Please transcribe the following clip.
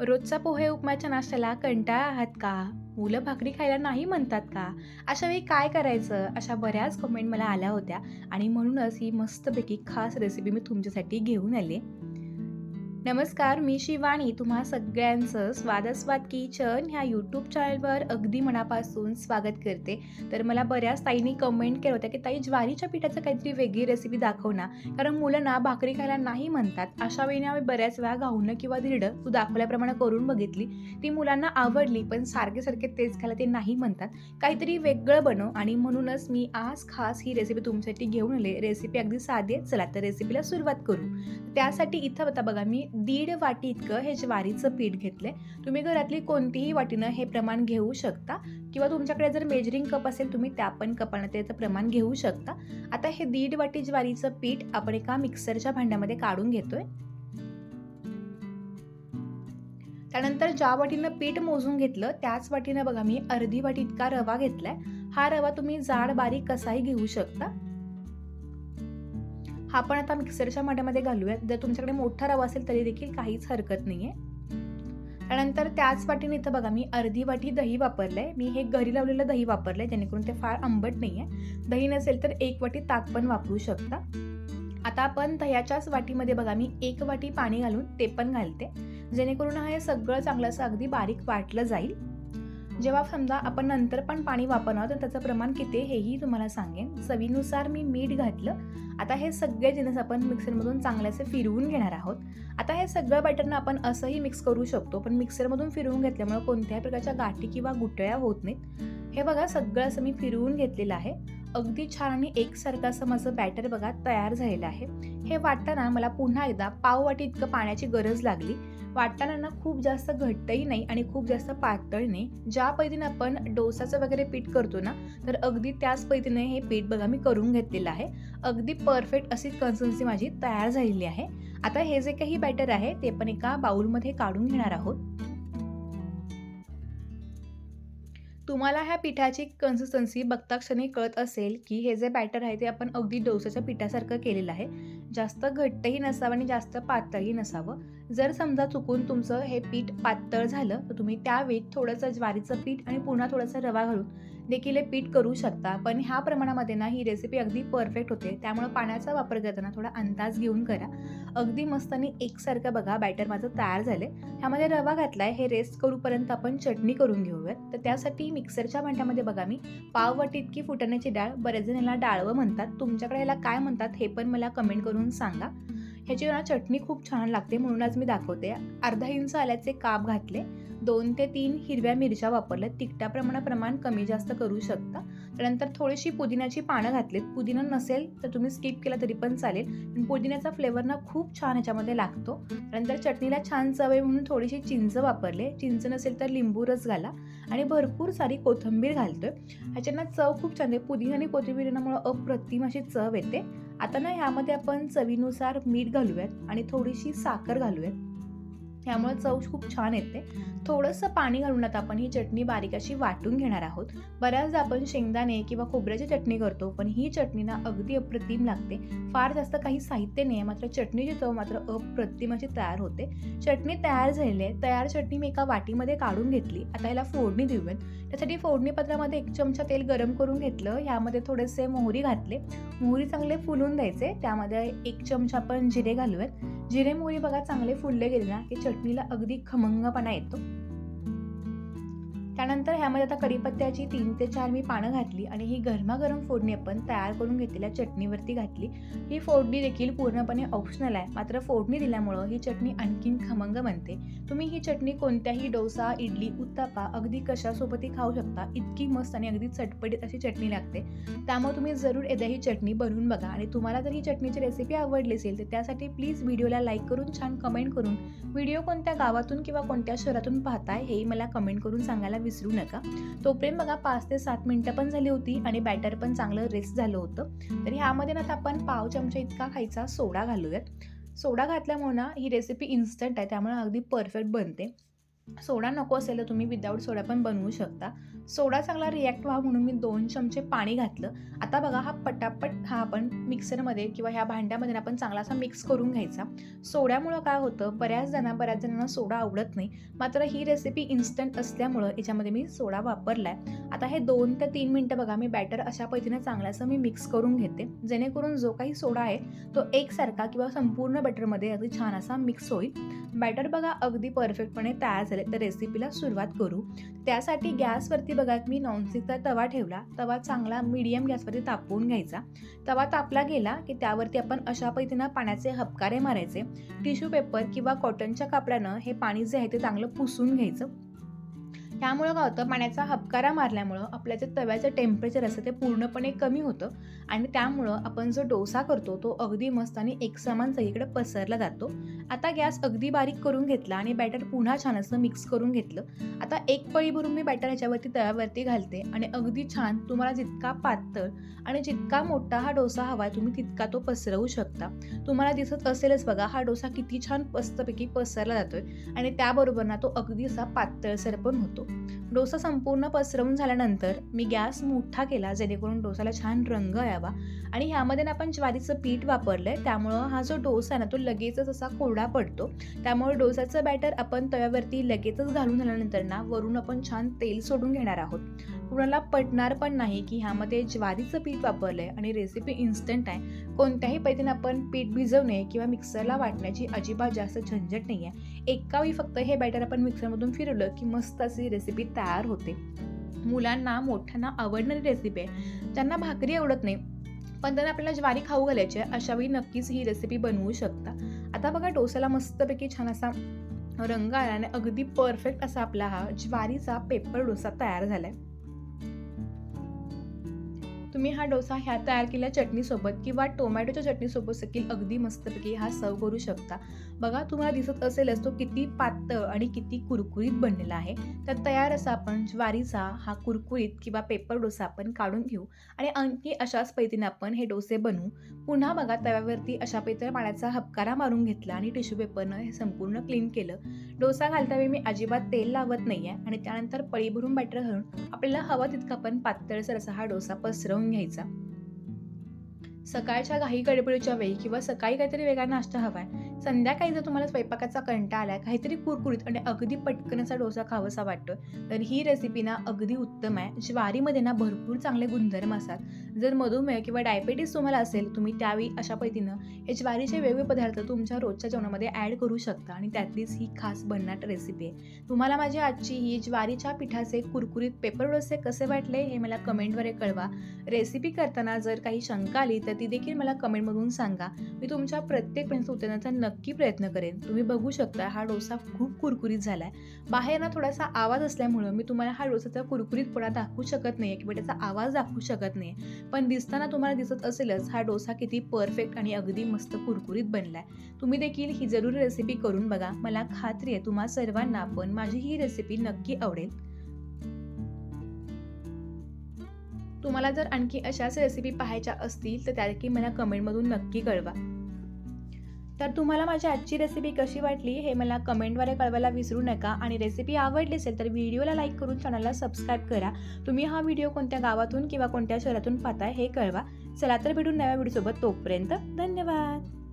रोजचा पोहे उपमाच्या नाश्त्याला कंटाळा आहात का? मुलं भाकरी खायला नाही म्हणतात का? अशा वेळी काय करायचं? अशा बऱ्याच कमेंट मला आल्या होत्या आणि म्हणूनच ही मस्तपैकी खास रेसिपी मी तुमच्यासाठी घेऊन आले. नमस्कार मी शिवाणी तुम्हा सगळ्यांचं स्वादस्वाद किचन ह्या यूट्यूब चॅनलवर अगदी मनापासून स्वागत करते. तर मला बऱ्याच ताईंनी कमेंट केलं होत्या की ताई ज्वारीच्या पिठाचं काहीतरी वेगळी रेसिपी दाखव ना. कारण मुलं ना भाकरी खायला नाही म्हणतात. अशा वेळी आम्ही बऱ्याच वेळा घाऊनं किंवा धिरडं तू दाखवल्याप्रमाणे करून बघितली. ती मुलांना आवडली पण सारखे सारखे तेच खायला ते नाही म्हणतात. काहीतरी वेगळं बनव आणि म्हणूनच मी आज खास ही रेसिपी तुमच्यासाठी घेऊन आले. रेसिपी अगदी साधी आहे. चला तर रेसिपीला सुरुवात करू. त्यासाठी इथं आता बघा मी दीड वाटी इतकं हे ज्वारीचं पीठ घेतलंय तुम्ही घरातली कोणतीही वाटीनं हे प्रमाण घेऊ शकता. किंवा तुमच्याकडे जर मेजरिंग कप असेल तुम्ही त्या पण कपानं त्याचं प्रमाण घेऊ शकता. आता हे दीड वाटी ज्वारीचं पीठ आपण एका मिक्सरच्या भांड्यामध्ये काढून घेतोय. त्यानंतर ज्या वाटीनं पीठ मोजून घेतलं त्याच वाटीनं बघा मी अर्धी वाटी इतका रवा घेतलाय. हा रवा तुम्ही जाड बारीक कसाही घेऊ शकता. हा पण आता मिक्सरच्या भांड्यामध्ये घालूयात. जर तुमच्याकडे मोठा रवा असेल तरी देखील काहीच हरकत नाही आहे त्यानंतर त्याच वाटीने इथं बघा मी अर्धी वाटी दही वापरलं आहे मी हे घरी लावलेलं दही वापरलं आहे जेणेकरून ते फार आंबट नाही आहे दही नसेल तर एक वाटी ताक पण वापरू शकता. आता आपण दह्याच्याच वाटीमध्ये बघा मी एक वाटी पाणी घालून ते पण घालते. जेणेकरून हे सगळं चांगलं असं अगदी बारीक वाटलं जाईल. जेव्हा समजा आपण नंतर पण पाणी वापरणार तर त्याचं प्रमाण किती हेही तुम्हाला सांगेन. चवीनुसार मी मीठ घातलं. आता हे सगळे जिनस आपण मिक्सरमधून चांगल्याचे फिरवून घेणार आहोत. आता हे सगळं बॅटरनं आपण असंही मिक्स करू शकतो पण मिक्सरमधून फिरवून घेतल्यामुळे कोणत्याही प्रकारच्या गाठी किंवा गुटळ्या होत नाहीत. हे बघा सगळं असं मी फिरवून घेतलेलं आहे. अगदी छान आणि एकसारखं असं माझं बॅटर बघा तयार झालेलं आहे. हे वाटताना मला पुन्हा एकदा पाववाटी इतकं पाण्याची गरज लागली. वाटताना ना खूप जास्त घट्टही नाही आणि खूप जास्त पातळ नाही. ज्या पद्धतीने आपण डोसाचं वगैरे पीठ करतो ना तर अगदी त्याच पद्धतीने हे पीठ बघा मी करून घेतलेलं आहे. अगदी परफेक्ट अशी कन्सिस्टन्सी माझी तयार झालेली आहे. आता हे जे काही बॅटर आहे ते पण एका बाउलमध्ये काढून घेणार आहोत. तुम्हाला ह्या पिठाची कन्सिस्टन्सी बघता क्षणी कळत असेल की हे जे बॅटर आहे ते आपण अगदी डोसाच्या पिठासारखं केलेलं आहे. जास्त घट्टही नसावं आणि जास्त पातळही नसावं. जर समजा चुकून तुमचं हे पीठ पातळ झालं तर तुम्ही त्यावेळी थोडंसं ज्वारीचं पीठ आणि पुन्हा थोडंसं रवा घालून देखील हे पीठ करू शकता. पण ह्या प्रमाणामध्ये ना ही रेसिपी अगदी परफेक्ट होते. त्यामुळे पाण्याचा वापर करताना थोडा अंदाज घेऊन करा. अगदी मस्त आणि एकसारखं बघा बॅटर माझं तयार झालं ह्यामध्ये रवा घातलाय. हे रेस्ट करूपर्यंत आपण चटणी करून घेऊयात. तर त्यासाठी मिक्सरच्या भांड्यामध्ये बघा मी पाव वाटी इतकी फुटण्याची डाळ बरेच जण याला डाळवं म्हणतात. तुमच्याकडे याला काय म्हणतात हे पण मला कमेंट करून सांगा. ह्याची ना चटणी खूप छान लागते म्हणून आज मी दाखवते. अर्धा इंच आल्याचे काप घातले. दोन ते तीन हिरव्या मिरच्या वापरल्या. तिखटाप्रमाणे प्रमाण कमी जास्त करू शकता. त्यानंतर थोडीशी पुदिन्याची पानं घातलीत. पुदिना नसेल तर तुम्ही स्किप केला तरी पण चालेल. पण पुदिन्याचा फ्लेवर ना खूप छान ह्याच्यामध्ये लागतो. त्यानंतर चटणीला छान चव आहे म्हणून थोडीशी चिंच वापरले. चिंच नसेल तर लिंबू रस घाला. आणि भरपूर सारी कोथिंबीर घालतोय. ह्याच्यानं चव खूप छान आहे पुदिना आणि कोथिंबीरमुळं अप्रतिम अशी चव येते. आता ना ह्यामध्ये आपण चवीनुसार मीठ घालूयात आणि थोडीशी साखर घालूयात. त्यामुळे चव खूप छान येते. थोडंसं पाणी घालून आता आपण ही चटणी बारीक अशी वाटून घेणार आहोत. बऱ्याचदा आपण शेंगदाणे किंवा खोबऱ्याची चटणी करतो पण ही चटणी ना अगदी अप्रतिम लागते. फार जास्त काही साहित्य नाही आहे मात्र चटणीची चव मात्र अप्रतिम अशी तयार होते. चटणी तयार झालेली आहे तयार चटणी मी एका वाटीमध्ये काढून घेतली. आता याला फोडणी देऊयात. त्यासाठी फोडणी पत्रामध्ये एक चमचा तेल गरम करून घेतलं. ह्यामध्ये थोडेसे मोहरी घातले. मोहरी चांगले फुलून द्यायचे. त्यामध्ये एक चमचा आपण जिरे घालूयात. जिरे मोहरी बघा चांगले फुलले गेले ना की चटणीला अगदी खमंगपणा येतो. त्यानंतर ह्यामध्ये आता कढीपत्त्याची तीन ते चार मी पानं घातली आणि ही गरमागरम फोडणी आपण तयार करून घेतलेल्या चटणीवरती घातली. ही फोडणी देखील पूर्णपणे ऑप्शनल आहे. मात्र फोडणी दिल्यामुळं ही चटणी आणखीन खमंग बनते. तुम्ही ही चटणी कोणत्याही डोसा इडली उत्तापा अगदी कशासोबतही खाऊ शकता. इतकी मस्त आणि अगदी चटपटीत अशी चटणी लागते. त्यामुळे तुम्ही जरूर एकदा ही चटणी बनवून बघा. आणि तुम्हाला जर ही चटणीची रेसिपी आवडली असेल तर त्यासाठी प्लीज व्हिडिओला लाईक करून छान कमेंट करून व्हिडिओ कोणत्या गावातून किंवा कोणत्या शहरातून पाहताय हेही मला कमेंट करून सांगायला विसरू नका. तोपर्यंत बघा पाच ते सात मिनटं पण झाली होती आणि बॅटर पण चांगलं रेस्ट झालं होतं. तर ह्यामध्ये ना आता आपण पाव चमचा इतका खायचा सोडा घालूयात. सोडा घातल्यामुळे ना ही रेसिपी इन्स्टंट आहे त्यामुळे अगदी परफेक्ट बनते. सोडा नको असेल तर तुम्ही विदाऊट सोडा पण बनवू शकता. सोडा चांगला रिॲक्ट व्हा म्हणून मी दोन चमचे पाणी घातलं. आता बघा हा पटापट हा आपण मिक्सरमध्ये किंवा ह्या भांड्यामध्ये ना आपण चांगला असा मिक्स करून घ्यायचा. सोड्यामुळं काय होतं बऱ्याच जणांना बऱ्याच जणांना सोडा आवडत नाही. मात्र ही रेसिपी इन्स्टंट असल्यामुळं याच्यामध्ये मी सोडा वापरला आहे आता हे दोन ते तीन मिनटं बघा मी बॅटर अशा पद्धतीने चांगलं असं मी मिक्स करून घेते. जेणेकरून जो काही सोडा आहे तो एकसारखा किंवा संपूर्ण बॅटरमध्ये अगदी छान असा मिक्स होईल. बॅटर बघा अगदी परफेक्टपणे तयार झाले तर रेसिपीला सुरुवात करू. त्यासाठी गॅसवरती बघा मी नॉनस्टिकचा तवा ठेवला. तवा चांगला मीडियम गॅसवरती तापवून घ्यायचा. तवा तापला गेला की त्यावरती आपण अशा पद्धतीनं पाण्याचे हपकारे मारायचे. टिश्यू पेपर किंवा कॉटनच्या कापडानं हे पाणी जे आहे ते चांगलं पुसून घ्यायचं. त्यामुळं काय होतं पाण्याचा हपकारा मारल्यामुळं आपल्या जे तव्याचं टेम्परेचर असतं ते पूर्णपणे कमी होतं. आणि त्यामुळं आपण जो डोसा करतो तो अगदी मस्त आणि एकसमान सगळीकडे पसरला जातो. आता गॅस अगदी बारीक करून घेतला आणि बॅटर पुन्हा छान असं मिक्स करून घेतलं. आता एक पळी भरून मी बॅटर ह्याच्यावरती तव्यावरती घालते आणि अगदी छान तुम्हाला जितका पातळ आणि जितका मोठा हा डोसा हवा आहे तुम्ही तितका तो पसरवू शकता. तुम्हाला दिसत असेलच बघा हा डोसा किती छान मस्तपैकी पसरला जातोय. आणि त्याबरोबर ना तो अगदी असा पातळसर पण होतो. डोसा संपूर्ण पसरवून झाल्यानंतर मी गॅस मोठा केला जेणेकरून डोसाला छान रंग यावा. आणि ह्यामध्ये ना आपण ज्वारीचं पीठ वापरलं आहे त्यामुळं हा जो डोसा आहे ना तो लगेचच असा कोरडा पडतो. त्यामुळे डोसाचं बॅटर आपण तव्यावरती लगेचच घालून झाल्यानंतर ना वरून आपण छान तेल सोडून घेणार आहोत. कुणाला पटणार पण नाही की ह्यामध्ये ज्वारीचं पीठ वापरलं आहे आणि रेसिपी इन्स्टंट आहे. कोणत्याही पैतीने आपण पीठ भिजवणे किंवा मिक्सरला वाटण्याची अजिबात जास्त झंझट नाही आहे एका वेळी फक्त हे बॅटर आपण मिक्सरमधून फिरवलं की मस्त अशी रेसिपी तयार होते. मुलांना मोठ्यांना आवडणारी रेसिपी आहे. ज्यांना भाकरी आवडत नाही पण त्यांना आपल्याला ज्वारी खाऊ घालायची आहे अशा वेळी नक्कीच ही रेसिपी बनवू शकता. आता बघा डोसाला मस्तपैकी छान असा रंग आला आणि अगदी परफेक्ट असा आपला हा ज्वारीचा पेपर डोसा तयार झाला आहे तुम्ही हा डोसा ह्या तयार केलेल्या चटणीसोबत किंवा टोमॅटोच्या चटणीसोबत देखील अगदी मस्तपैकी हा सर्व करू शकता. बघा तुम्हाला दिसत असेलच तो किती पातळ आणि किती कुरकुरीत बनलेला आहे. तर तयार असा आपण ज्वारीचा हा कुरकुरीत किंवा पेपर डोसा आपण काढून घेऊ आणि आणखी अशाच पद्धतीने आपण हे डोसे बनवू. पुन्हा बघा तव्यावरती अशा पद्धतीने पाण्याचा हपकारा मारून घेतला आणि टिश्यू पेपरनं हे संपूर्ण क्लीन केलं. डोसा घालतावेळी मी अजिबात तेल लावत नाही आहे आणि त्यानंतर पळी भरून बॅटर घालून आपल्याला हवा तितका पण पातळसर असा हा डोसा पसरवून घ्यायचा. सकाळच्या घाई गडबडीच्या वेळी किंवा सकाळी काहीतरी वेगळा नाश्ता हवाय संध्याकाळी जर तुम्हाला स्वयंपाकाचा कंटाळा आलाय काहीतरी कुरकुरीत आणि अगदी पटकनचा डोसा खावासा वाटतोय तर ही रेसिपी ना अगदी उत्तम आहे. ज्वारीमध्ये ना भरपूर चांगले गुणधर्म असतात. जर मधुमेह किंवा डायबेटीस तुम्हाला असेल तुम्ही त्यावेळी अशा पद्धतीनं हे ज्वारीचे वेगवेगळे पदार्थ तुमच्या रोजच्या जेवणामध्ये ॲड करू शकता आणि त्यातलीच ही खास भन्नाट रेसिपी आहे. तुम्हाला माझी आजची ही ज्वारीच्या पिठाचे कुरकुरीत पेपर डोसे कसे वाटले हे मला कमेंटद्वारे कळवा. रेसिपी करताना जर काही शंका आली तर ती देखील मला कमेंटमधून सांगा. मी तुमच्या प्रत्येक प्रश्नाचं उत्तराचा नक्की प्रयत्न करेन. तुम्ही बघू शकता हा डोसा खूप कुरकुरीत झाला आहे बाहेर ना थोडासा आवाज असल्यामुळं मी तुम्हाला हा डोसाचा कुरकुरीतपणा दाखवू शकत नाही किंवा त्याचा आवाज दाखवू शकत नाही पण दिसताना तुम्हाला दिसत असेलच हा डोसा किती परफेक्ट आणि अगदी मस्त कुरकुरीत बनला आहे तुम्ही देखील ही जरूर रेसिपी करून बघा. मला खात्री आहे तुम्हा सर्वांना पण माझी ही रेसिपी नक्की आवडेल. तुम्हाला जर आणखी अशाच रेसिपी पाहायच्या असतील तर त्या देखील मला कमेंटमधून नक्की कळवा. तर तुम्हाला माझी आजची रेसिपी कशी वाटली हे मला कमेंटद्वारे कळवायला विसरू नका. आणि रेसिपी आवडली असेल तर व्हिडिओला लाईक करून चॅनलला सबस्क्राईब करा. तुम्ही हा व्हिडिओ कोणत्या गावातून किंवा कोणत्या शहरातून पाहताय हे कळवा. चला तर भेटून नव्या व्हिडिओसोबत तोपर्यंत धन्यवाद.